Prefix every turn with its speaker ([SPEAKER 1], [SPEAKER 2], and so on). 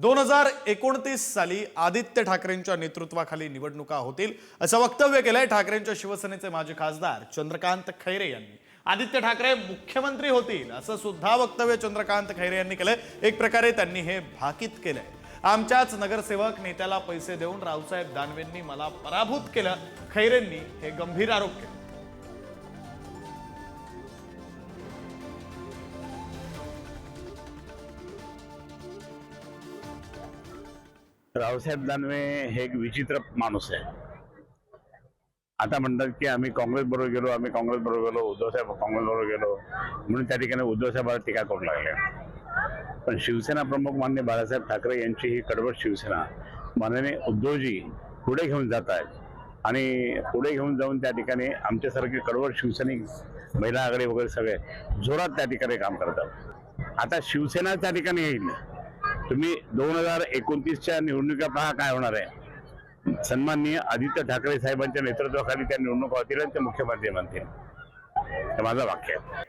[SPEAKER 1] दोन हजार एकोणतीस साली आदित्य ठाकरेंच्या नेतृत्वाखाली निवडणुका होतील असं वक्तव्य केलंय ठाकरेंच्या शिवसेनेचे माजी खासदार चंद्रकांत खैरे यांनी. आदित्य ठाकरे मुख्यमंत्री होतील असं सुद्धा वक्तव्य चंद्रकांत खैरे यांनी केलंय. एक प्रकारे त्यांनी हे भाकीत केलंय. आमच्याच नगरसेवक नेत्याला पैसे देऊन रावसाहेब दानवेंनी मला पराभूत केलं. खैरेंनी हे गंभीर आरोप केले.
[SPEAKER 2] रावसाहेब दानवे हे एक विचित्र माणूस आहे. आता म्हणतात की आम्ही काँग्रेस बरोबर गेलो आम्ही काँग्रेस बरोबर गेलो उद्धव साहेब काँग्रेस बरोबर गेलो. म्हणून त्या ठिकाणी उद्धवसाहेबाला टीका करू लागले. पण शिवसेना प्रमुख मान्य बाळासाहेब ठाकरे यांची ही कडवट शिवसेना माननीय उद्धवजी पुढे घेऊन जात आहेत. आणि पुढे घेऊन जाऊन त्या ठिकाणी आमच्यासारखे कडवट शिवसैनिक महिला आघाडी वगैरे सगळे जोरात त्या ठिकाणी काम करतात. आता शिवसेना त्या ठिकाणी येईल. तुम्ही दोन हजार एकोणतीसच्या निवडणुका पहा काय होणार आहे. सन्माननीय आदित्य ठाकरे साहेबांच्या नेतृत्वाखाली त्या निवडणुका होतील आणि ते मुख्यमंत्री बनतील. हे माझं वाक्य आहे.